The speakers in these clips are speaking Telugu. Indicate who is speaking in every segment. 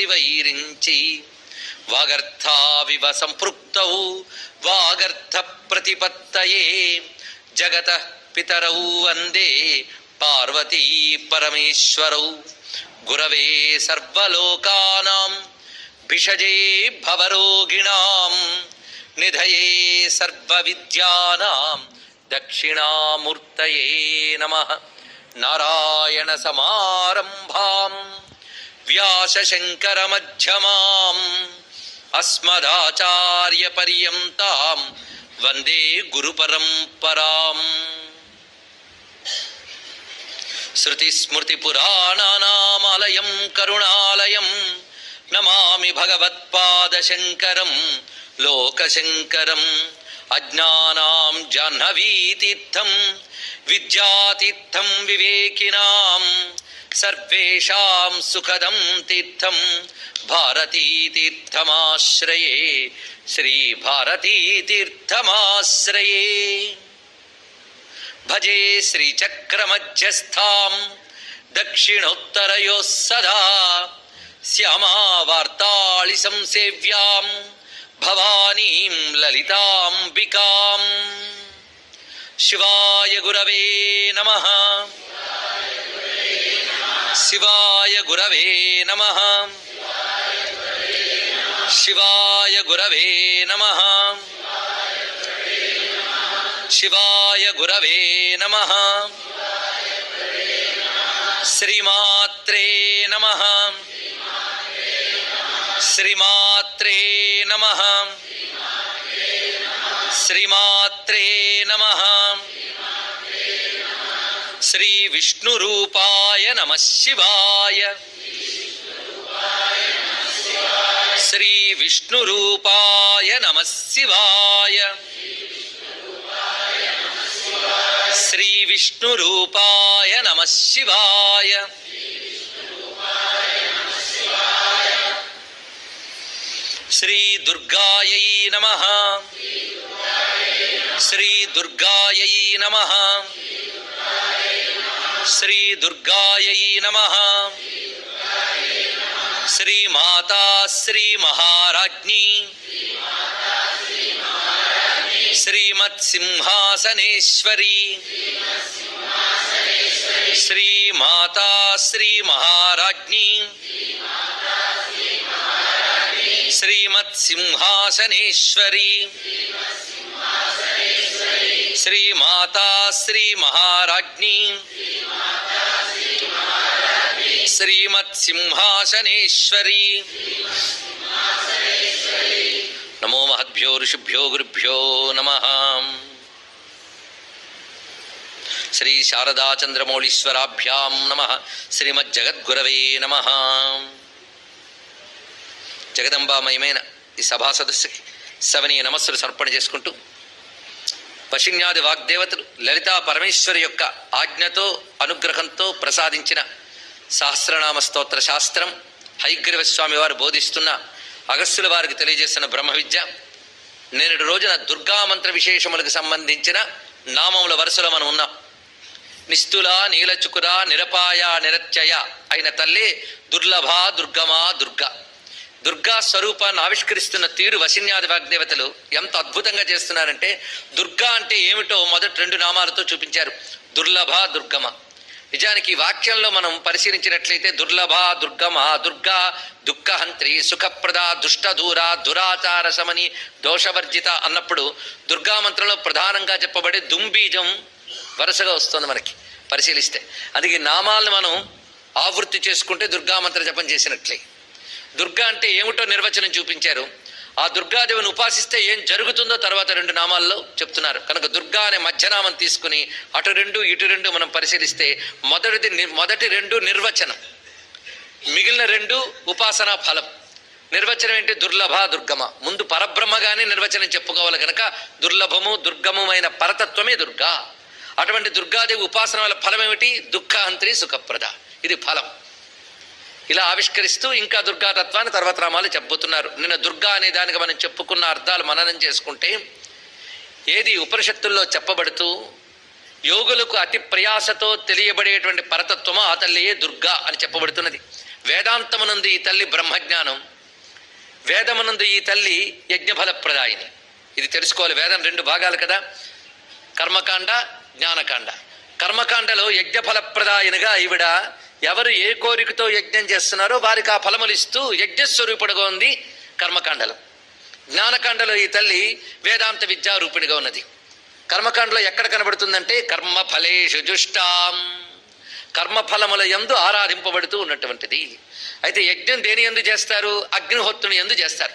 Speaker 1: శివైరించి వాగర్థావివ సంపృక్తౌ వాగర్థ ప్రతిపత్తయే జగత పితరౌ వందే పార్వతీ పరమేశ్వరౌ. గురవే సర్వలోకానాం భిషజే భవరోగిణాం నిధయే సర్వవిద్యానాం దక్షిణామూర్తయే నమ. నారాయణ సమారంభాం. వ్యాసశంకరమధ్యమాం అస్మదాచార్యపర్యంతాం వందే గురుపరంపరాం. శృతిస్మృతిపురాణానామాలయం కరుణాలయం నమామి భగవత్పాదశంకరం లోకశంకరం అజ్ఞానాం జాహ్నవీతీర్థం విద్యాతీర్థం వివేకినాం. सर्वेषां सुखदं तीर्थं भारतीतीर्थमाश्रये, श्रीभारतीतीर्थमाश्रये। भजे श्रीचक्रमध्यस्थां, दक्षिणोत्तरयोः सदा श्यामावार्तालिसंसेव्यां भवानीं ललिताम्बिकाम्। शिवाय गुरवे नमः। శివాయ గురవే నమ. శివాయ గురవే నమ. శివాయ గురవే నమ. శ్రీమాత్రే నమ. శ్రీమాత్రే నమ. శ్రీమాత్రే నమ. శ్రీ విష్ణు రూపాయ నమ శివాయ. శ్రీ విష్ణు రూపాయ నమ శివాయ. శ్రీ విష్ణు రూపాయ నమ శివాయ. శ్రీ దుర్గాయై నమ. శ్రీ దుర్గాయై నమ. శ్రీ దుర్గాయై నమ శ్రీ మాతా శ్రీ మహారాజ్ఞీ శ్రీమత్ సింహాసనేశ్వరి శ్రీ మాతా శ్రీ మహారాజ్ఞీ శ్రీమత్ సింహాసనేశ్వరి శ్రీ మాతా శ్రీ నమో మహద్భ్యో ఋషిభ్యో గురుభ్యో నమ. శ్రీ శారదాచంద్రమౌళీశ్వరాభ్యాం నమ. శ్రీమజ్జగద్గురవే నమ. జగదంబామయమైన ఈ సభా సదస్సుకి సవనీయ నమస్సులు సమర్పణ చేసుకుంటూ పశిన్యాది వాగ్దేవతలు లలితా పరమేశ్వరి యొక్క ఆజ్ఞతో అనుగ్రహంతో ప్రసాదించిన సహస్రనామ స్తోత్ర శాస్త్రం హైగ్రీవ స్వామి వారు బోధిస్తున్న అగస్సుల వారికి తెలియజేస్తున్న బ్రహ్మ విద్య నేడు రోజున దుర్గా మంత్ర విశేషములకు సంబంధించిన నామముల వరుసలో మనం ఉన్నాం. నిస్తుల నీలచుకుర నిరపాయ నిరత్యయ అయిన తల్లి దుర్లభ దుర్గమా దుర్గ. దుర్గా స్వరూపాన్ని ఆవిష్కరిస్తున్న తీరు వశిన్యాది వాగ్దేవతలు ఎంత అద్భుతంగా చేస్తున్నారంటే దుర్గా అంటే ఏమిటో మొదటి రెండు నామాలతో చూపించారు. దుర్లభ దుర్గమ. నిజానికి వాక్యంలో మనం పరిశీలించినట్లయితే దుర్లభ దుర్గమ దుర్గా దుఃఖహంత్రి సుఖప్రద దుష్టదూర దురాచార సమని దోషవర్జిత అన్నప్పుడు దుర్గా మంత్రంలో ప్రధానంగా చెప్పబడే దుంబీజం వరుసగా వస్తుంది మనకి పరిశీలిస్తే. అందుకే ఈ నామాలను మనం ఆవృత్తి చేసుకుంటే దుర్గా మంత్ర జపం చేసినట్లే. దుర్గా అంటే ఏమిటో నిర్వచనం చూపించారు. ఆ దుర్గాదేవిని ఉపాసిస్తే ఏం జరుగుతుందో తర్వాత రెండు నామాల్లో చెప్తున్నారు. కనుక దుర్గా అనే మధ్యనామం తీసుకుని అటు రెండు ఇటు రెండు మనం పరిశీలిస్తే మొదటిది ని- మొదటి రెండు నిర్వచనం. మిగిలిన రెండు ఉపాసనా ఫలం. నిర్వచనం ఏంటి? దుర్లభ దుర్గమ. ముందు పరబ్రహ్మగానే నిర్వచనం చెప్పుకోవాలి కనుక దుర్లభము దుర్గమమైన పరతత్వమే దుర్గా. అటువంటి దుర్గాదేవి ఉపాసన వల్ల ఫలం ఏమిటి దుఃఖహంత్రి సుఖప్రద. ఇది ఫలం. ఇలా ఆవిష్కరిస్తూ ఇంకా దుర్గాతత్వాన్ని తర్వాత రామాలు చెప్పబోతున్నారు. నిన్న దుర్గా అనే దానికి మనం చెప్పుకున్న అర్థాలు మననం చేసుకుంటే ఏది ఉపనిషత్తుల్లో చెప్పబడుతూ యోగులకు అతి ప్రయాసతో తెలియబడేటువంటి పరతత్వమా ఆ తల్లియే దుర్గా అని చెప్పబడుతున్నది. వేదాంతమునందు ఈ తల్లి బ్రహ్మజ్ఞానం వేదమునందు ఈ తల్లి యజ్ఞఫలప్రదాయిని. ఇది తెలుసుకోవాలి వేదం రెండు భాగాలు కదా. కర్మకాండ జ్ఞానకాండ. కర్మకాండలో యజ్ఞఫలప్రదాయనిగా ఈవిడ ఎవరు ఏ కోరికతో యజ్ఞం చేస్తున్నారో వారికి ఆ ఫలములు ఇస్తూ యజ్ఞస్వరూపుడుగా ఉంది కర్మకాండలో. జ్ఞానకాండలో ఈ తల్లి వేదాంత విద్యారూపిణిగా ఉన్నది. కర్మకాండలో ఎక్కడ కనబడుతుందంటే కర్మ ఫలేషు జుష్టాం. కర్మఫలముల యందు ఆరాధింపబడుతూ ఉన్నటువంటిది. అయితే యజ్ఞం దేని ఎందు చేస్తారు? అగ్నిహోత్రుని ఎందు చేస్తారు.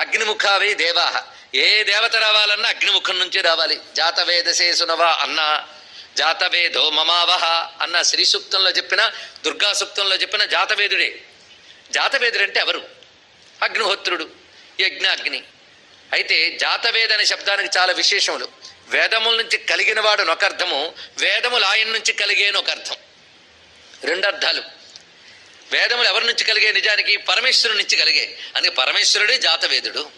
Speaker 1: అగ్నిముఖావే దేవా ఏ దేవత రావాలన్నా అగ్నిముఖం నుంచే రావాలి. జాతవేదసే సునవా అన్న జాతవేదో మమావహ అన్న శ్రీ సూక్తంలో చెప్పిన దుర్గా సూక్తంలో చెప్పిన జాతవేదుడే. జాతవేదుడు అంటే ఎవరు? అగ్నిహోత్రుడు యజ్ఞాగ్ని. అయితే జాతవేద అనే శబ్దానికి చాలా విశేషములు. వేదముల నుంచి కలిగిన వాడు ఒక అర్థము వేదములు ఆయన నుంచి కలిగే ఒక అర్థం. రెండు అర్థాలు. వేదములు ఎవరి నుంచి కలిగే? నిజానికి పరమేశ్వరుడి నుంచి కలిగే. అందుకే పరమేశ్వరుడే జాతవేదుడు.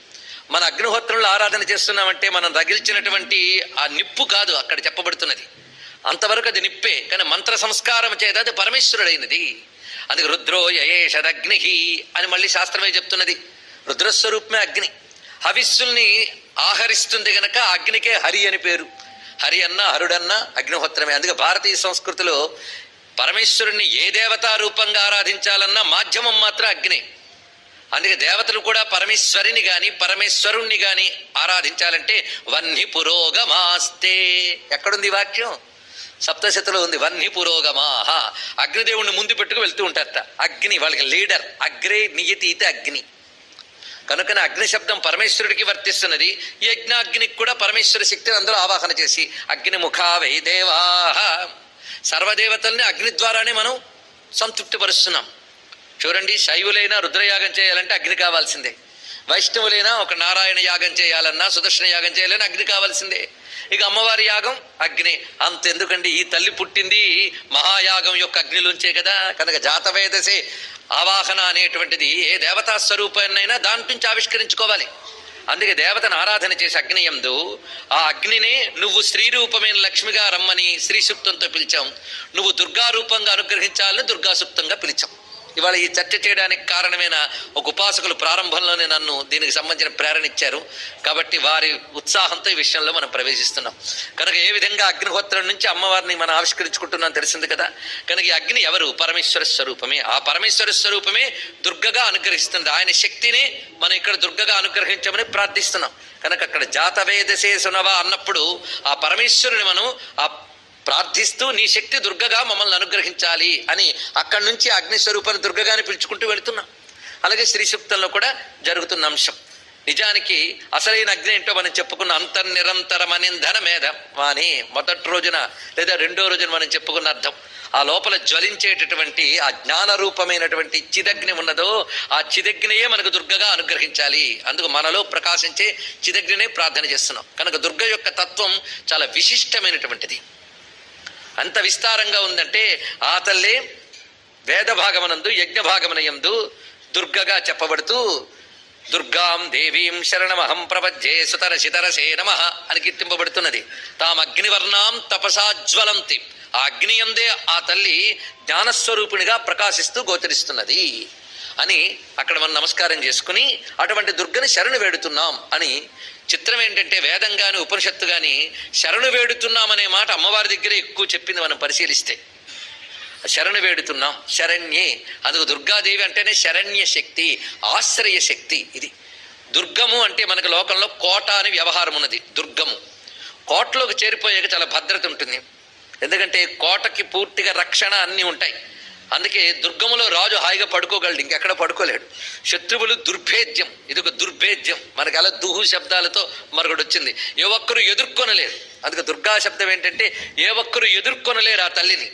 Speaker 1: మన అగ్నిహోత్రంలో ఆరాధన చేస్తున్నామంటే మనం రగిల్చినటువంటి ఆ నిప్పు కాదు అక్కడ చెప్పబడుతున్నది. అంతవరకు అది నిప్పే కానీ మంత్ర సంస్కారం చేత అది పరమేశ్వరుడైనది. అందుకే రుద్రో యయేషదగ్ని అని మళ్ళీ శాస్త్రమే చెప్తున్నది. రుద్రస్వరూపమే అగ్ని. హవిస్సుల్ని ఆహరిస్తుంది గనక అగ్నికే హరి అని పేరు. హరి అన్న హరుడన్న అగ్నిహోత్రమే. అందుకే భారతీయ సంస్కృతిలో పరమేశ్వరుణ్ణి ఏ దేవతా రూపంగా ఆరాధించాలన్నా మాధ్యమం మాత్రం అగ్ని. అందుకే దేవతలు కూడా పరమేశ్వరిని గాని పరమేశ్వరుణ్ణి గాని ఆరాధించాలంటే వన్ని పురోగమాస్తే ఎక్కడుంది వాక్యం? సప్తశతిలో ఉంది. వన్ని పురోగమాహ. అగ్నిదేవుణ్ణి ముందు పెట్టుకు వెళ్తూ ఉంటారట. అగ్ని వాళ్ళకి లీడర్. అగ్రే నియతీత అగ్ని. కనుకనే అగ్ని శబ్దం పరమేశ్వరుడికి వర్తిస్తున్నది. ఈ యజ్ఞాగ్నికి కూడా పరమేశ్వర శక్తిని అందరూ ఆవాహన చేసి అగ్ని ముఖావై దేవాహ. సర్వదేవతల్ని అగ్ని ద్వారానే మనం సంతృప్తిపరుస్తున్నాం. చూడండి శైవులైన రుద్రయాగం చేయాలంటే అగ్ని కావాల్సిందే. వైష్ణవులైనా ఒక నారాయణ యాగం చేయాలన్నా సుదర్శన యాగం చేయాలన్నా అగ్ని కావాల్సిందే. ఇక అమ్మవారి యాగం అగ్ని. అంతెందుకండి ఈ తల్లి పుట్టింది మహాయాగం యొక్క అగ్నిలోంచే కదా. కనుక జాతవేదసే ఆవాహన అనేటువంటిది ఏ దేవతా స్వరూపాన్నైనా దాని నుంచి ఆవిష్కరించుకోవాలి. అందుకే దేవతను ఆరాధన చేసి అగ్ని యందు ఆ అగ్నినే నువ్వు స్త్రీ రూపమైన లక్ష్మిగా రమ్మని శ్రీ సూక్తంతో పిలిచాం. నువ్వు దుర్గా రూపంగా అనుగ్రహించాలని దుర్గా సూక్తంగా పిలిచాం. ఇవాళ ఈ చర్చ చేయడానికి కారణమైన ఒక ఉపాసకులు ప్రారంభంలోనే నన్ను దీనికి సంబంధించిన ప్రేరణ ఇచ్చారు. కాబట్టి వారి ఉత్సాహంతో ఈ విషయంలో మనం ప్రవేశిస్తున్నాం. కనుక ఏ విధంగా అగ్నిహోత్రం నుంచి అమ్మవారిని మనం ఆవిష్కరించుకుంటున్నాం తెలిసింది కదా? కనుక ఈ అగ్ని ఎవరు? పరమేశ్వర స్వరూపమే. ఆ పరమేశ్వర స్వరూపమే దుర్గగా అనుగ్రహిస్తుంది. ఆయన శక్తిని మనం ఇక్కడ దుర్గగా అనుగ్రహించమని ప్రార్థిస్తున్నాం. కనుక అక్కడ జాతవేదసే సునవ అన్నప్పుడు ఆ పరమేశ్వరుని మనం ఆ ప్రార్థిస్తూ నీ శక్తి దుర్గగా మమ్మల్ని అనుగ్రహించాలి అని అక్కడి నుంచి అగ్నిస్వరూపాన్ని దుర్గగాని పిలుచుకుంటూ వెళుతున్నాం. అలాగే శ్రీ సూక్తంలో కూడా జరుగుతున్న అంశం. నిజానికి అసలైన అగ్ని ఏంటో మనం చెప్పుకున్న అంతర్నిరంతరం అనింధన మేధ వాని మొదటి రోజున లేదా రెండో రోజున మనం చెప్పుకున్న అర్థం. ఆ లోపల జ్వలించేటటువంటి ఆ జ్ఞాన రూపమైనటువంటి చిదగ్ని ఉన్నదో ఆ చిదగ్నియే మనకు దుర్గగా అనుగ్రహించాలి. అందుకు మనలో ప్రకాశించే చిదగ్నినే ప్రార్థన చేస్తున్నాం. కనుక దుర్గ యొక్క తత్వం చాలా విశిష్టమైనటువంటిది. అంత విస్తారంగా ఉందంటే ఆ తల్లే వేదభాగమనందు యజ్ఞభాగమనయందు యజ్ఞ భాగమనయందు దుర్గగా చెప్పబడుతూ దుర్గాం దేవీం శరణమహం ప్రపజ్జే సుతర శితరసే నమ అని కీర్తింపబడుతున్నది. తాం అగ్నివర్ణాం తపసాజ్వలంతి ఆ అగ్ని అందే ఆ తల్లి జ్ఞానస్వరూపిణిగా ప్రకాశిస్తూ గోచరిస్తున్నది అని అక్కడ మనం నమస్కారం చేసుకుని అటువంటి దుర్గని శరణు వేడుతున్నాం అని చిత్రం ఏంటంటే వేదం కానీ ఉపనిషత్తు కానీ శరణు వేడుతున్నామనే మాట అమ్మవారి దగ్గరే ఎక్కువ చెప్పింది మనం పరిశీలిస్తే. శరణు వేడుతున్నాం శరణ్యే. అందుకు దుర్గాదేవి అంటేనే శరణ్య శక్తి ఆశ్రయ శక్తి ఇది. దుర్గము అంటే మనకు లోకంలో కోట అని వ్యవహారం ఉన్నది దుర్గము. కోటలోకి చేరిపోయాక చాలా భద్రత ఉంటుంది. ఎందుకంటే కోటకి పూర్తిగా రక్షణ అన్నీ ఉంటాయి. అందుకే దుర్గములో రాజు హాయిగా పడుకోగలడు ఇంకెక్కడ పడుకోలేడు. శత్రువులు దుర్భేద్యం. ఇది ఒక దుర్భేద్యం. మనకి అలా దుహు శబ్దాలతో మరొకటి వచ్చింది. ఏ ఒక్కరు ఎదుర్కొనలేరు. అందుకే దుర్గా శబ్దం ఏంటంటే ఏ ఒక్కరు ఎదుర్కొనలేరు ఆ తల్లిని.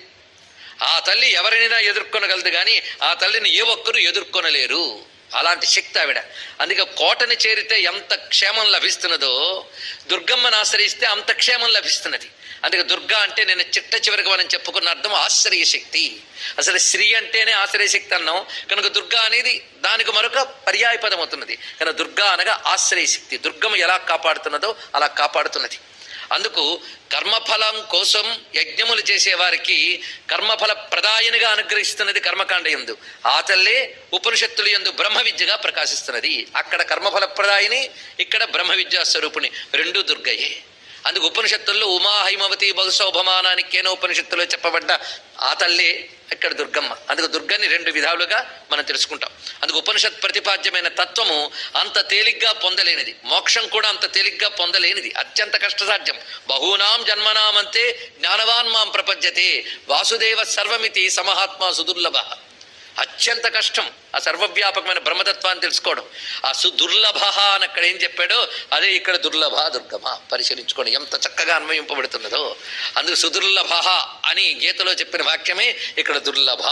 Speaker 1: ఆ తల్లి ఎవరినైనా ఎదుర్కొనగలదు కానీ ఆ తల్లిని ఏ ఒక్కరు ఎదుర్కొనలేరు. అలాంటి శక్తి ఆవిడ. అందుకే కోటని చేరితే ఎంత క్షేమం లభిస్తున్నదో దుర్గమ్మను ఆశ్రయిస్తే అంత క్షేమం లభిస్తున్నది. అందుకే దుర్గా అంటే నేను చిట్ట చివరికి మనం చెప్పుకున్న అర్థం ఆశ్చర్య శక్తి. అసలు శ్రీ అంటేనే ఆశ్రయ శక్తి అన్నాం. కనుక దుర్గా అనేది దానికి మరొక పర్యాయ పదం అవుతున్నది. కనుక దుర్గా అనగా ఆశ్రయ శక్తి. దుర్గము ఎలా కాపాడుతున్నదో అలా కాపాడుతున్నది. అందుకు కర్మఫలం కోసం యజ్ఞములు చేసేవారికి కర్మఫల ప్రదాయనిగా అనుగ్రహిస్తున్నది కర్మకాండ ఎందు ఆ తల్లే ఉపనిషత్తులు ఎందు బ్రహ్మ విద్యగా ప్రకాశిస్తున్నది. అక్కడ కర్మఫల ప్రదాయిని ఇక్కడ బ్రహ్మ విద్యా స్వరూపుని. రెండు దుర్గయే. అందుకు ఉపనిషత్తుల్లో ఉమా హైమవతి బహుశోభమానానికి ఉపనిషత్తులో చెప్పబడ్డ ఆ తల్లే ఇక్కడ దుర్గమ్మ. అందుకు దుర్గని రెండు విధాలుగా మనం తెలుసుకుంటాం. అందుకు ఉపనిషత్ ప్రతిపాద్యమైన తత్వము అంత తేలిగ్గా పొందలేనిది. మోక్షం కూడా అంత తేలిగ్గా పొందలేనిది. అత్యంత కష్టసాధ్యం. బహూనాం జన్మనామంతే జ్ఞానవాన్ మాం ప్రపద్యతే. వాసుదేవ సర్వమితి సమహాత్మా సుదుర్లభ. అత్యంత కష్టం. ఆ సర్వవ్యాపకమైన బ్రహ్మతత్వాన్ని తెలుసుకోవడం. ఆ సుదుర్లభ అని అక్కడ ఏం చెప్పాడో అదే ఇక్కడ దుర్లభ దుర్గమ పరిశీలించుకోండి. ఎంత చక్కగా అన్వయింపబడుతున్నదో. అందుకు సుదుర్లభ అని గీతలో చెప్పిన వాక్యమే ఇక్కడ దుర్లభ.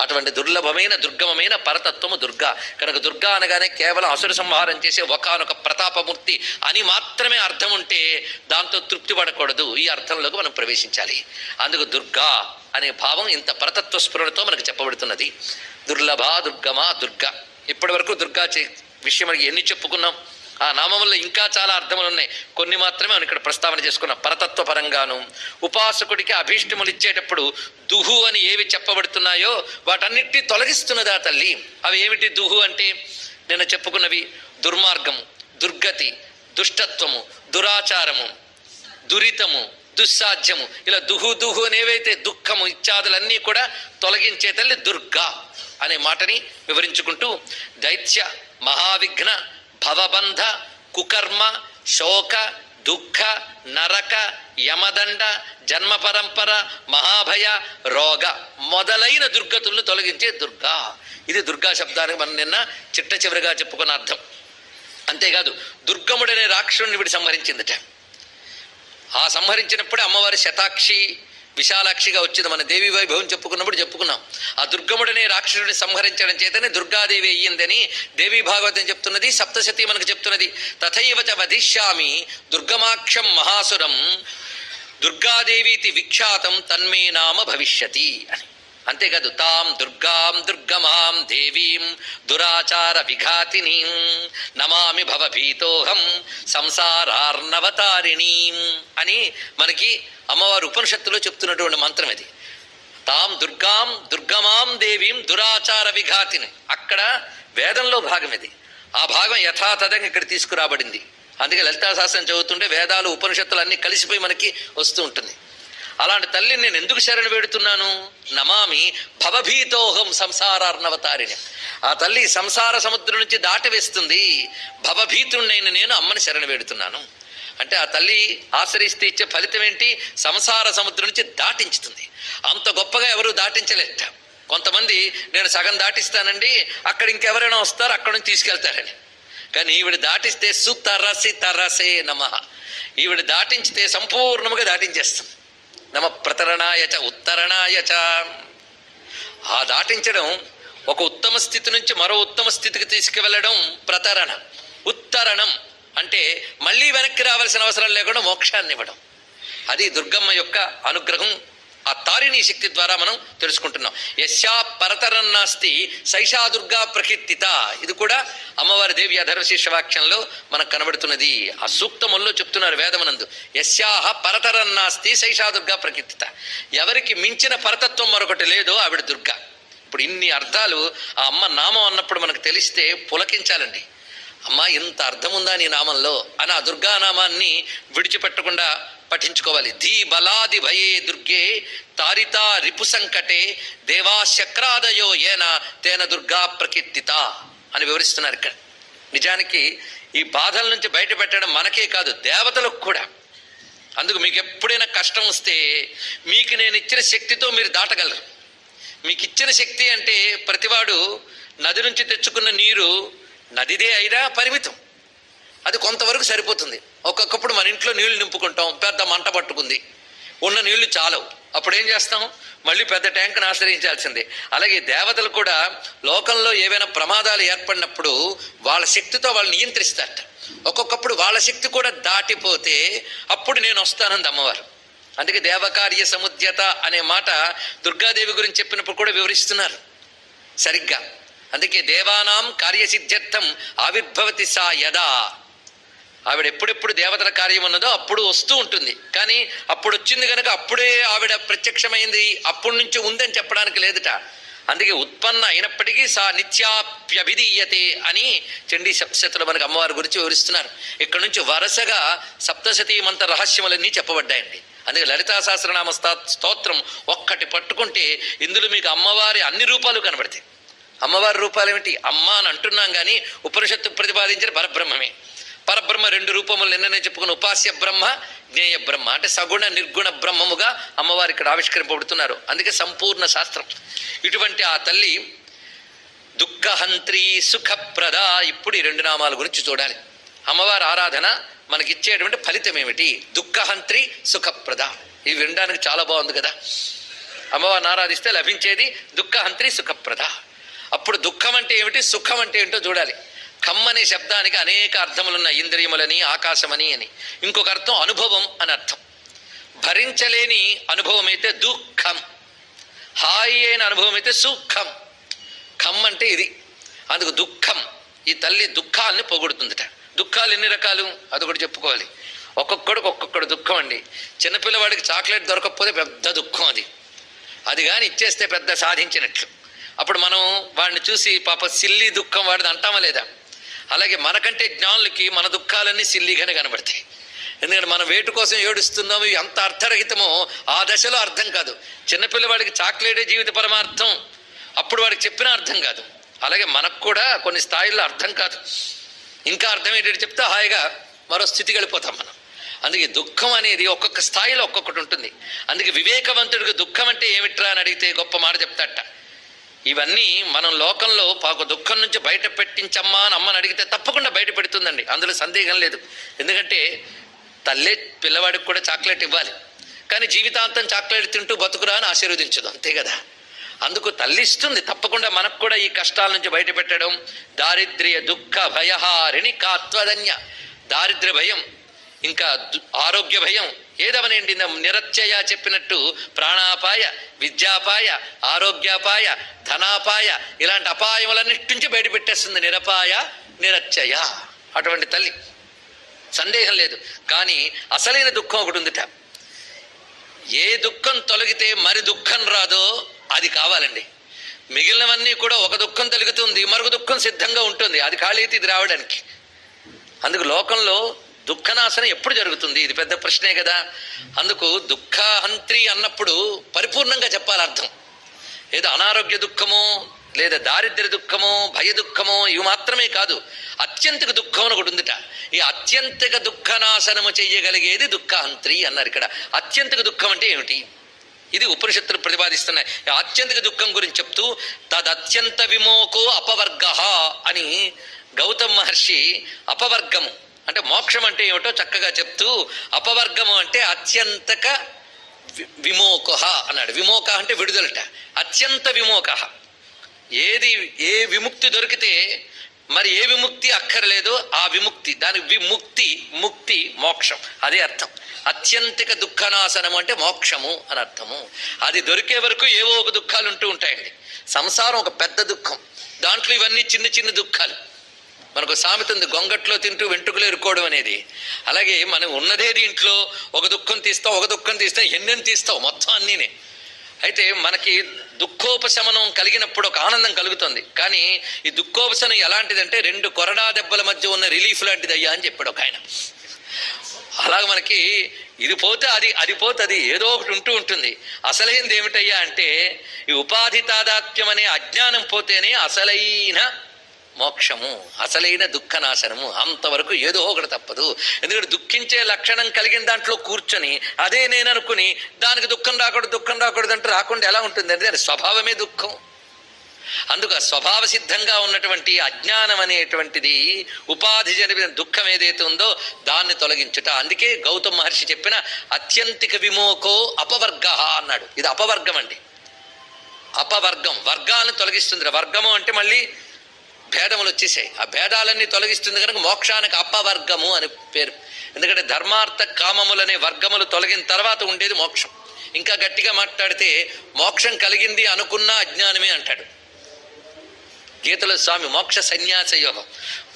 Speaker 1: అటువంటి దుర్లభమైన దుర్గమమైన పరతత్వము దుర్గా. కనుక దుర్గా అనగానే కేవలం అసుర సంహారం చేసే ఒకనొక ప్రతాపమూర్తి అని మాత్రమే అర్థం ఉంటే దాంతో తృప్తి పడకూడదు. ఈ అర్థంలోకి మనం ప్రవేశించాలి. అందుకు దుర్గా అనే భావం ఇంత పరతత్వ స్ఫురణతో మనకు చెప్పబడుతున్నది. దుర్లభ దుర్గమా దుర్గా. ఇప్పటి వరకు దుర్గా చే- విషయం మనకి ఎన్ని చెప్పుకున్నాం? ఆ నామంలో ఇంకా చాలా అర్థములు ఉన్నాయి. కొన్ని మాత్రమే మనం ఇక్కడ ప్రస్తావన చేసుకున్నాం. పరతత్వ పరంగాను. ఉపాసకుడికి అభీష్టములు ఇచ్చేటప్పుడు దుహు అని ఏవి చెప్పబడుతున్నాయో వాటన్నిటి తొలగిస్తున్నదా తల్లి? అవి ఏమిటి దుహు అంటే? నేను చెప్పుకున్నవి దుర్మార్గము దుర్గతి దుష్టత్వము దురాచారము దురితము దుస్సాధ్యము. ఇలా దుహు దుహు అనేవైతే దుఃఖము ఇత్యాదులన్నీ కూడా తొలగించే తల్లి దుర్గా అనే మాటని వివరించుకుంటూ దైత్య మహావిఘ్న భవబంధ కుకర్మ శోక దుఃఖ నరక యమదండ జన్మ పరంపర మహాభయ రోగ మొదలైన దుర్గతులను తొలగించే దుర్గా. ఇది దుర్గా శబ్దానికి మనం నిన్న చిట్ట చివరిగా చెప్పుకున్న అర్థం. అంతేకాదు దుర్గముడనే రాక్షసుని వీడు సంహరించిందట. ఆ సంహరించినప్పుడే అమ్మవారి శతాక్షి విశాలాక్షిగా వచ్చింది. మన దేవి వైభవం చెప్పుకున్నప్పుడు చెప్పుకున్నాం. ఆ దుర్గముడనే రాక్షసుడిని సంహరించడం చేతనే దుర్గాదేవి అయ్యిందని దేవి భాగవతం చెప్తున్నది సప్తశతి మనకు చెప్తున్నది. తథైవచ వధిష్యామి దుర్గమాక్షం మహాసురం దుర్గాదేవితి విఖ్యాతం తన్మే నామ భవిష్యతి అని. అంతేకాదు తాం దుర్గాం దుర్గమాం దేవీం దురాచార విఘాతినీం నమామి భవభీతోహం సంసారార్ణవతారిణీం అని మనకి అమ్మవారు ఉపనిషత్తులో చెప్తున్నటువంటి మంత్రం ఇది. తాం దుర్గాం దుర్గమాం దేవీం దురాచార విఘాతిని. అక్కడ వేదంలో భాగం ఇది. ఆ భాగం యథాతథంగా ఇక్కడ తీసుకురాబడింది. అందుకే లలితా శాస్త్రం చదువుతుంటే వేదాలు ఉపనిషత్తులు అన్నీ కలిసిపోయి మనకి వస్తూ ఉంటుంది. అలాంటి తల్లిని నేను ఎందుకు శరణు వేడుతున్నాను? నమామి భవభీతోహం సంసారార్ణవతారిని ఆ తల్లి సంసార సముద్రం నుంచి దాటి వేస్తుంది. భవభీతుణ్ణైన నేను అమ్మని శరణు వేడుతున్నాను. అంటే ఆ తల్లి ఆశ్రయిస్తే ఇచ్చే ఫలితం ఏంటి? సంసార సముద్రం నుంచి దాటించుతుంది. అంత గొప్పగా ఎవరు దాటించలేట కొంతమంది నేను సగం దాటిస్తానండి అక్కడ ఇంకెవరైనా వస్తారు అక్కడ నుంచి తీసుకెళ్తారని. కానీ ఈవిడ దాటిస్తే సుతరసి తరసే నమ. ఈవిడ దాటించితే సంపూర్ణముగా దాటించేస్తుంది. నమ ప్రతరణాయచ ఉత్తరణాయచ ఆ దాటించడం ఒక ఉత్తమ స్థితి నుంచి మరో ఉత్తమ స్థితికి తీసుకువెళ్ళడం ప్రతరణ. ఉత్తరణం. అంటే మళ్ళీ వెనక్కి రావాల్సిన అవసరం లేకుండా మోక్షాన్ని ఇవ్వడం. అది దుర్గమ్మ యొక్క అనుగ్రహం. ఆ తారిణీ శక్తి ద్వారా మనం తెలుసుకుంటున్నాం. యశా పరతరం నాస్తి సైషా దుర్గా ప్రకీర్తిత. ఇది కూడా అమ్మవారి దేవి అధర్వశీర్ష వాక్యంలో మనకు కనబడుతున్నది. ఆ సూక్తముల్లో చెప్తున్నారు వేదమనందు. యశాహ పరతరం నాస్తి సైషా దుర్గా ప్రకీర్తిత. ఎవరికి మించిన పరతత్వం మరొకటి లేదో ఆవిడ దుర్గా. ఇప్పుడు ఇన్ని అర్థాలు ఆ అమ్మ నామం అన్నప్పుడు మనకు తెలిస్తే పులకించాలండి. అమ్మా ఇంత అర్థం ఉందా నీ నామంలో? అని ఆ దుర్గానామాన్ని విడిచిపెట్టకుండా పఠించుకోవాలి. ధీ బలాది భయే దుర్గే తారితా రిపు సంకటే దేవాశక్రాదయో ఏన తేన దుర్గా ప్రకీర్తిత అని వివరిస్తున్నారు ఇక్కడ. నిజానికి ఈ బాధల నుంచి బయటపెట్టడం మనకే కాదు దేవతలకు కూడా. అందుకు మీకు ఎప్పుడైనా కష్టం వస్తే మీకు నేను ఇచ్చిన శక్తితో మీరు దాటగలరు. మీకు ఇచ్చిన శక్తి అంటే ప్రతివాడు నది నుంచి తెచ్చుకున్న నీరు నదిదే అయినా పరిమితం. అది కొంతవరకు సరిపోతుంది. ఒక్కొక్కప్పుడు మన ఇంట్లో నీళ్ళు నింపుకుంటాం పెద్ద మంట పట్టుకుంది ఉన్న నీళ్ళు చాలవు. అప్పుడు ఏం చేస్తాం? మళ్ళీ పెద్ద ట్యాంక్ను ఆశ్రయించాల్సిందే. అలాగే దేవతలు కూడా లోకంలో ఏవైనా ప్రమాదాలు ఏర్పడినప్పుడు వాళ్ళ శక్తితో వాళ్ళు నియంత్రిస్తారట. ఒక్కొక్కప్పుడు వాళ్ళ శక్తి కూడా దాటిపోతే అప్పుడు నేను వస్తానంది అమ్మవారు. అందుకే దేవకార్య సముద్యత అనే మాట దుర్గాదేవి గురించి చెప్పినప్పుడు కూడా వివరిస్తున్నారు. సరిగ్గా. అందుకే దేవానాం కార్యసిద్ధ్యర్థం ఆవిర్భవతి సా యదా. ఆవిడ ఎప్పుడెప్పుడు దేవతల కార్యం ఉన్నదో అప్పుడు వస్తూ ఉంటుంది. కానీ అప్పుడు వచ్చింది కనుక అప్పుడే ఆవిడ ప్రత్యక్షమైంది అప్పటి నుంచి ఉందని చెప్పడానికి లేదుట. అందుకే ఉత్పన్న అయినప్పటికీ సా నిత్యాప్యభిధీయతే అని చండీ సప్తశతులు మనకు అమ్మవారి గురించి వివరిస్తున్నారు. ఇక్కడ నుంచి వరుసగా సప్తశతీ మంత్ర రహస్యములన్నీ చెప్పబడ్డాయండి. అందుకే లలితా సహస్రనామ స్తోత్రం ఒక్కటి పట్టుకుంటే ఇందులో మీకు అమ్మవారి అన్ని రూపాలు కనబడతాయి. అమ్మవారి రూపాలు ఏమిటి అమ్మ అని అంటున్నాం కానీ ఉపనిషత్తు ప్రతిపాదించిన పరబ్రహ్మమే. పరబ్రహ్మ రెండు రూపములు నిన్ననే చెప్పుకున్న ఉపాస్య బ్రహ్మ జ్ఞేయ బ్రహ్మ అంటే సగుణ నిర్గుణ బ్రహ్మముగా అమ్మవారు ఇక్కడ ఆవిష్కరింపబడుతున్నారు. అందుకే సంపూర్ణ శాస్త్రం. ఇటువంటి ఆ తల్లి దుఃఖహంత్రి సుఖప్రద ఇప్పుడు ఈ రెండు నామాల గురించి చూడాలి. అమ్మవారి ఆరాధన మనకిచ్చేటువంటి ఫలితం ఏమిటి దుఃఖహంత్రి సుఖప్రద. ఇవి వినడానికి చాలా బాగుంది కదా. అమ్మవారిని ఆరాధిస్తే లభించేది దుఃఖహంత్రి సుఖప్రద. అప్పుడు దుఃఖం అంటే ఏమిటి? సుఖం అంటే ఏంటో చూడాలి. ఖమ్ అనే శబ్దానికి అనేక అర్థములు ఉన్నాయి ఇంద్రియములని ఆకాశమని అని. ఇంకొక అర్థం అనుభవం అని అర్థం. భరించలేని అనుభవం అయితే దుఃఖం. హాయి అయిన అనుభవం అయితే సుఖం. ఖమ్ అంటే ఇది. అందుకు దుఃఖం. ఈ తల్లి దుఃఖాలని పొగుడుతుందిట. దుఃఖాలు ఎన్ని రకాలు? అది కూడా చెప్పుకోవాలి. ఒక్కొక్కడికి ఒక్కొక్కడు దుఃఖం అండి. చిన్నపిల్లవాడికి చాక్లెట్ దొరకకపోతే పెద్ద దుఃఖం అది. అది కానీ ఇచ్చేస్తే పెద్ద సాధించినట్లు. అప్పుడు మనం వాడిని చూసి పాప సిల్లి దుఃఖం వాడిని అంటామా లేదా? అలాగే మనకంటే జ్ఞానులకి మన దుఃఖాలన్నీ సిల్లిగానే కనబడతాయి. ఎందుకంటే మనం వేటు కోసం ఏడుస్తున్నాము ఎంత అర్థరహితమో ఆ దశలో అర్థం కాదు. చిన్నపిల్లవాడికి చాక్లెటే జీవిత పరమార్థం. అప్పుడు వాడికి చెప్పిన అర్థం కాదు. అలాగే మనకు కూడా కొన్ని స్థాయిల్లో అర్థం కాదు. ఇంకా అర్థం ఏంటంటే చెప్తే హాయిగా మరో స్థితికి వెళ్ళిపోతాం మనం. అందుకే దుఃఖం అనేది ఒక్కొక్క స్థాయిలో ఒక్కొక్కటి ఉంటుంది. అందుకే వివేకవంతుడికి దుఃఖం అంటే ఏమిట్రా అని అడిగితే గొప్ప మాట చెప్తాట ఇవన్నీ మనం లోకంలో పాకు దుఃఖం నుంచి బయట పెట్టించమ్మా అని అమ్మని అడిగితే తప్పకుండా బయట పెడుతుందండి. అందులో సందేహం లేదు. ఎందుకంటే తల్లే పిల్లవాడికి కూడా చాక్లెట్ ఇవ్వాలి. కానీ జీవితాంతం చాక్లెట్ తింటూ బతుకురా అని ఆశీర్వదించదు. అంతే కదా? అందుకు తల్లి ఇస్తుంది. తప్పకుండా మనకు కూడా ఈ కష్టాల నుంచి బయట పెట్టడం దారిద్ర్య దుఃఖ భయహారిణి కాత్వదన్య. దారిద్ర్య భయం ఇంకా ఆరోగ్య భయం ఏదవనండి నిరత్యయ చెప్పినట్టు ప్రాణాపాయ విద్యాపాయ ఆరోగ్యాపాయ ధనాపాయ ఇలాంటి అపాయములన్నిటి నుంచి బయటపెట్టేస్తుంది నిరపాయ నిరత్యయ అటువంటి తల్లి. సందేహం లేదు. కానీ అసలైన దుఃఖం ఒకటి ఉందిట. ఏ దుఃఖం తొలగితే మరి దుఃఖం రాదో అది కావాలండి. మిగిలినవన్నీ కూడా ఒక దుఃఖం తొలుగుతుంది మరొక దుఃఖం సిద్ధంగా ఉంటుంది. అది ఖాళీ అయితే ఇది రావడానికి. అందుకు లోకంలో దుఃఖనాశనం ఎప్పుడు జరుగుతుంది? ఇది పెద్ద ప్రశ్నే కదా. అందుకు దుఃఖహంత్రి అన్నప్పుడు పరిపూర్ణంగా చెప్పాలి అర్థం ఏదో అనారోగ్య దుఃఖము లేదా దారిద్ర్య దుఃఖము భయ దుఃఖము ఇవి మాత్రమే కాదు. అత్యంతక దుఃఖం అని ఒకటి ఉందిట. ఈ అత్యంతక దుఃఖనాశనము చెయ్యగలిగేది దుఃఖహంత్రి అన్నారు ఇక్కడ. అత్యంతక దుఃఖం అంటే ఏమిటి? ఇది ఉపనిషత్తులు ప్రతిపాదిస్తున్నాయి. అత్యంతక దుఃఖం గురించి చెప్తూ తదత్యంత విమోకో అపవర్గ అని గౌతమ్ మహర్షి అపవర్గము అంటే మోక్షం అంటే ఏమిటో చక్కగా చెప్తూ అపవర్గము అంటే అత్యంతక వి- విమోక అన్నాడు. విమోక అంటే విడుదలట. అత్యంత విమోక. ఏది ఏ విముక్తి దొరికితే మరి ఏ విముక్తి అక్కర్లేదో ఆ విముక్తి దాని విముక్తి ముక్తి మోక్షం. అదే అర్థం. అత్యంతిక దుఃఖనాశనం అంటే మోక్షము అని అర్థము. అది దొరికే వరకు ఏవో ఒక దుఃఖాలు ఉంటూ ఉంటాయండి. సంసారం ఒక పెద్ద దుఃఖం. దాంట్లో ఇవన్నీ చిన్న చిన్న దుఃఖాలు. మనకు సామెత ఉంది గొంగట్లో తింటూ వెంట్రుకలు ఎరుకోవడం అనేది. అలాగే మనం ఉన్నదే దీంట్లో ఒక దుఃఖం తీస్తాం ఒక దుఃఖం తీస్తాం ఎన్నెన్ని తీస్తావు మొత్తం అన్నీనే. అయితే మనకి దుఃఖోపశమనం కలిగినప్పుడు ఒక ఆనందం కలుగుతుంది. కానీ ఈ దుఃఖోపశమనం ఎలాంటిదంటే రెండు కొరడా దెబ్బల మధ్య ఉన్న రిలీఫ్ లాంటిది అయ్యా అని చెప్పాడు ఒక ఆయన. అలాగ మనకి ఇది పోతే అది అది పోతే అది ఏదో ఒకటి ఉంటూ ఉంటుంది. అసలైనది ఏమిటయ్యా అంటే ఈ ఉపాధి తాదాత్మ్యం అనే అజ్ఞానం పోతేనే అసలైన మోక్షము అసలైన దుఃఖనాశనము అంతవరకు ఏదో ఒకటి తప్పదు. ఎందుకంటే దుఃఖించే లక్షణం కలిగిన దాంట్లో కూర్చొని అదే నేను అనుకుని దానికి దుఃఖం రాకూడదు దుఃఖం రాకూడదు అంటే రాకుండా ఎలా ఉంటుంది అంటే దాని స్వభావమే దుఃఖం. అందుకు స్వభావ సిద్ధంగా ఉన్నటువంటి అజ్ఞానం అనేటువంటిది ఉపాధి జరిపిన దుఃఖం ఏదైతే ఉందో దాన్ని తొలగించుట. అందుకే గౌతమ్ మహర్షి చెప్పిన అత్యంతిక విమోకో అపవర్గ అన్నాడు. ఇది అపవర్గం అండి. అపవర్గం వర్గాలను తొలగిస్తుంది. వర్గము అంటే మళ్ళీ భేదములు వచ్చేసాయి. ఆ భేదాలన్నీ తొలగిస్తుంది కనుక మోక్షానికి అపవర్గము అని పేరు. ఎందుకంటే ధర్మార్థ కామములనే వర్గములు తొలగిన తర్వాత ఉండేది మోక్షం. ఇంకా గట్టిగా మాట్లాడితే మోక్షం కలిగింది అనుకున్న అజ్ఞానమే అంటాడు. గీతలో స్వామి మోక్ష సన్యాస యోగం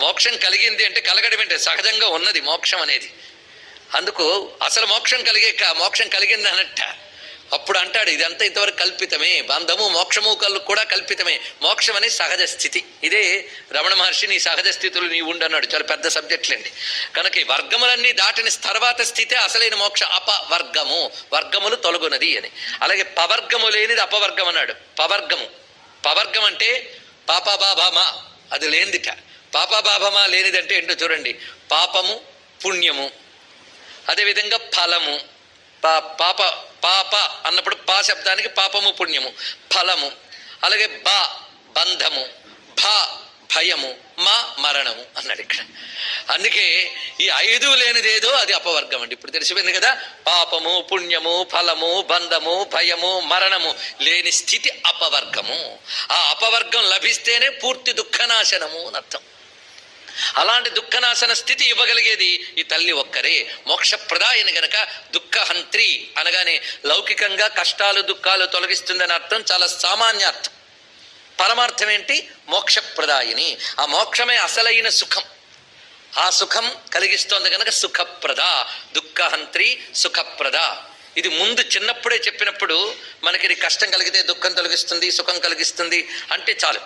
Speaker 1: మోక్షం కలిగింది అంటే కలగడం అంటే సహజంగా ఉన్నది మోక్షం అనేది. అందుకు అసలు మోక్షం కలిగే మోక్షం కలిగింది అన్నట్ట అప్పుడు అంటాడు ఇదంతా ఇంతవరకు కల్పితమే. బంధము మోక్షము కలు కూడా కల్పితమే. మోక్షం అనేది సహజ స్థితి. ఇదే రమణ మహర్షి నీ సహజ స్థితులు నీ ఉండు అన్నాడు చాలా పెద్ద సబ్జెక్టులండి కనుక ఈ వర్గములన్నీ దాటిన తర్వాత స్థితే అసలైన మోక్ష అపవర్గము. వర్గములు తొలగునది అని. అలాగే పవర్గము లేనిది అపవర్గం అన్నాడు. పవర్గము. పవర్గం అంటే పాపబాభమా. అది లేనిదిట. పాపబాభమా లేనిదంటే ఏంటో చూడండి. పాపము పుణ్యము. అదేవిధంగా ఫలము. పా పాప పాప అన్నప్పుడు పా శబ్దానికి పాపము పుణ్యము ఫలము అలాగే బా బంధము భ భయము మా మరణము అన్నాడు ఇక్కడ. అందుకే ఈ ఐదు లేనిదేదో అది అపవర్గం అండి. ఇప్పుడు తెలిసిపోయింది కదా పాపము పుణ్యము ఫలము బంధము భయము మరణము లేని స్థితి అపవర్గము. ఆ అపవర్గం లభిస్తేనే పూర్తి దుఃఖనాశనము అని అర్థం. అలాంటి దుఃఖనాశన స్థితి ఇవ్వగలిగేది ఈ తల్లి ఒక్కరే. మోక్షప్రదాయని గనక దుఃఖహంత్రి అనగానే లౌకికంగా కష్టాలు దుఃఖాలు తొలగిస్తుందని అర్థం చాలా సామాన్య అర్థం పరమార్థం ఏంటి మోక్షప్రదాయిని. ఆ మోక్షమే అసలైన సుఖం. ఆ సుఖం కలిగిస్తోంది కనుక సుఖప్రద. దుఃఖహంత్రి సుఖప్రద. ఇది ముందు చిన్నప్పుడే చెప్పినప్పుడు మనకి ఇది కష్టం కలిగితే దుఃఖం తొలగిస్తుంది సుఖం కలిగిస్తుంది అంటే చాలు.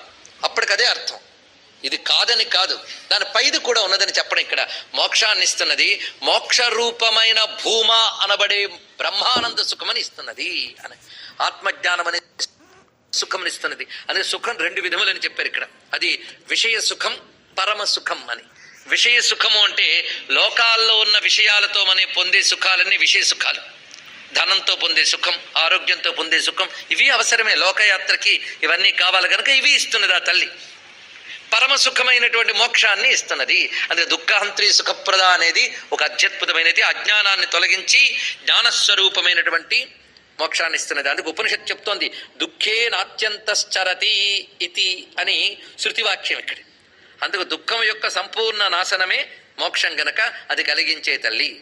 Speaker 1: అప్పటికదే అర్థం. ఇది కాదని కాదు. దాని పైది కూడా ఉన్నదని చెప్పడం ఇక్కడ. మోక్షాన్ని ఇస్తున్నది మోక్ష రూపమైన భూమా అనబడే బ్రహ్మానంద సుఖమని ఇస్తున్నది అని. ఆత్మజ్ఞానం అనే సుఖం ఇస్తున్నది. అదే సుఖం రెండు విధములని చెప్పారు ఇక్కడ. అది విషయ సుఖం పరమ సుఖం అని. విషయ సుఖము అంటే లోకాల్లో ఉన్న విషయాలతో మనం పొందే సుఖాలన్నీ విషయ సుఖాలు. ధనంతో పొందే సుఖం ఆరోగ్యంతో పొందే సుఖం ఇవి అవసరమే. లోకయాత్రకి ఇవన్నీ కావాలి కనుక ఇవి ఇస్తున్నది ఆ తల్లి. పరమ సుఖమైనటువంటి మోక్షాన్ని ఇస్తున్నది. అందుకే దుఃఖహంత్రి సుఖప్రద అనేది ఒక అత్యద్భుతమైనది. అజ్ఞానాన్ని తొలగించి జ్ఞానస్వరూపమైనటువంటి మోక్షాన్ని ఇస్తున్నది. అందుకు ఉపనిషత్తు చెప్తోంది దుఃఖే నాత్యంతశ్చరతి ఇది అని శృతివాక్యం ఇక్కడ. అందుకు దుఃఖం యొక్క సంపూర్ణ నాశనమే మోక్షం గనక అది కలిగించే తల్లి.